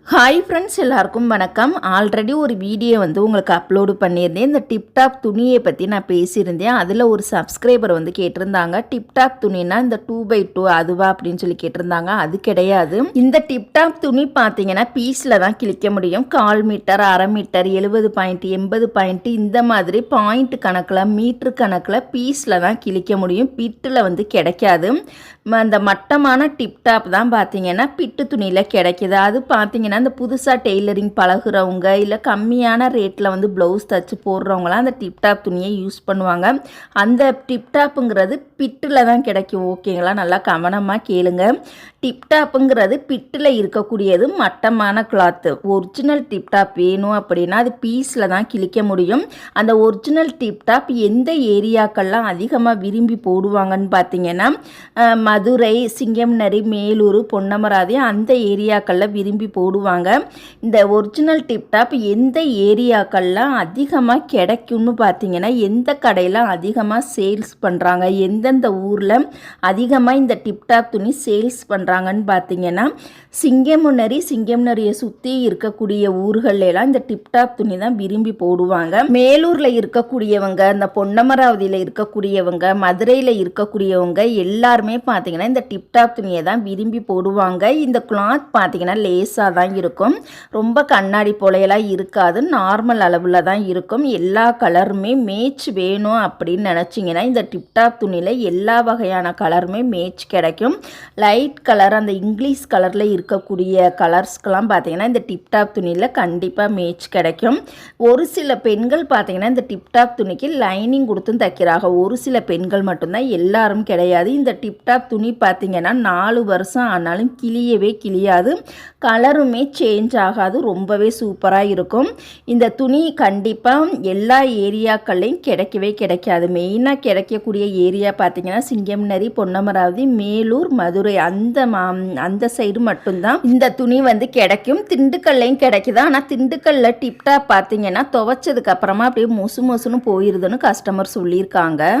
Hi friends எல்லாருக்கும் வணக்கம். Already ஒரு வீடியோ வந்து உங்களுக்கு அப்லோடு பண்ணியிருந்தேன். இந்த டிப்டாப் துணியை பற்றி நான் பேசியிருந்தேன். அதில் ஒரு சப்ஸ்கிரைபர் வந்து கேட்டிருந்தாங்க. டிப்டாப் துணினா இந்த டூ பை டூ அதுவா அப்படின்னு சொல்லி கேட்டிருந்தாங்க. அது கிடையாது. இந்த டிப்டாப் துணி பார்த்தீங்கன்னா பீஸில் தான் கிழிக்க முடியும். கால் மீட்டர் அரை மீட்டர் எழுபது பாயிண்ட் எண்பது பாயிண்ட் இந்த மாதிரி பாயிண்ட் கணக்கில் மீட்ரு கணக்கில் பீஸில் தான் கிழிக்க முடியும். பிட்டில் வந்து கிடைக்காது. அந்த மட்டமான டிப்டாப் தான் பார்த்தீங்கன்னா பிட்டு துணியில் கிடைக்கிது. அது பார்த்தீங்கன்னா இந்த புதுசாக டெய்லரிங் பழகுறவங்க இல்லை கம்மியான ரேட்டில் வந்து ப்ளவுஸ் தச்சு போடுறவங்களாம் அந்த டிப்டாப் துணியை யூஸ் பண்ணுவாங்க. அந்த டிப்டாப்புங்கிறது பிட்டில் தான் கிடைக்கும். ஓகேங்களா நல்லா கவனமாக கேளுங்க. டிப்டாப்புங்கிறது பிட்டில் இருக்கக்கூடியது மட்டமான கிளாத்து ஒரிஜினல் டிப்டாப் வேணும் அப்படின்னா அது பீஸில் தான் கிழிக்க முடியும். அந்த ஒரிஜினல் டிப்டாப் எந்த ஏரியாக்கள்லாம் அதிகமாக விரும்பி போடுவாங்கன்னு பார்த்தீங்கன்னா மதுரை சிங்கம்நரி மேலூர் பொன்னமராதி அந்த ஏரியாக்களில் விரும்பி போடுவாங்க. இந்த ஒரிஜினல் டிப்டாப் எந்த ஏரியாக்கள்லாம் அதிகமாக கிடைக்கும்னு பார்த்தீங்கன்னா எந்த கடையில் அதிகமாக சேல்ஸ் பண்ணுறாங்க எந்தெந்த ஊரில் அதிகமாக இந்த டிப்டாப் துணி சேல்ஸ் பண்ணுறாங்கன்னு பார்த்தீங்கன்னா சிங்கம் சிங்கம்னரியை சுற்றி இருக்கக்கூடிய ஊர்களெல்லாம் இந்த டிப்டாப் துணி தான் விரும்பி போடுவாங்க. மேலூரில் இருக்கக்கூடியவங்க இந்த பொன்னமராவதியில் இருக்கக்கூடியவங்க மதுரையில் இருக்கக்கூடியவங்க எல்லாருமே பார்த்தீங்கன்னா இந்த டிப்டாப் துணியை தான் விரும்பி போடுவாங்க. இந்த கிளாத் பார்த்தீங்கன்னா லேஸாக தான் இருக்கும். ரொம்ப கண்ணாடி போலையெல்லாம் இருக்காது. நார்மல் அளவில் தான் இருக்கும். எல்லா கலருமே மேட்ச் வேணும் அப்படின்னு நினச்சிங்கன்னா இந்த டிப்டாப் துணியில் எல்லா வகையான கலருமே மேட்ச் கிடைக்கும். லைட் கலர் அந்த இங்கிலீஷ் கலரில் இருக்கக்கூடிய கலர்ஸ்க்கெலாம் பார்த்தீங்கன்னா இந்த டிப்டாப் துணியில் கண்டிப்பாக மேட்ச் கிடைக்கும். ஒரு சில பெண்கள் பார்த்தீங்கன்னா இந்த டிப்டாப் துணிக்கு லைனிங் கொடுத்தும் தைக்கிறாங்க. ஒரு சில பெண்கள் மட்டும்தான் எல்லாரும் கிடையாது. இந்த டிப்டாப் துணி பார்த்திங்கன்னா நாலு வருஷம் ஆனாலும் கிளியவே கிளியாது. கலருமே சேஞ்ச் ஆகாது ரொம்பவே சூப்பராக இருக்கும். இந்த துணி கண்டிப்பாக எல்லா ஏரியாக்கள்லையும் கிடைக்கவே கிடைக்காது. மெயினாக கிடைக்கக்கூடிய ஏரியா பார்த்திங்கன்னா சிங்கம்நரி பொன்னமராவதி மேலூர் மதுரை அந்த அந்த சைடு மட்டும்தான். இந்த துணி வந்து கிடைக்கும். திண்டுக்கல்லையும் கிடைக்குது. ஆனால் திண்டுக்கல்லில் டிப்டாப் பார்த்தீங்கன்னா துவைச்சதுக்கு அப்புறமா அப்படியே மொசு மொசுன்னு போயிருதுன்னு கஸ்டமர் சொல்லியிருக்காங்க.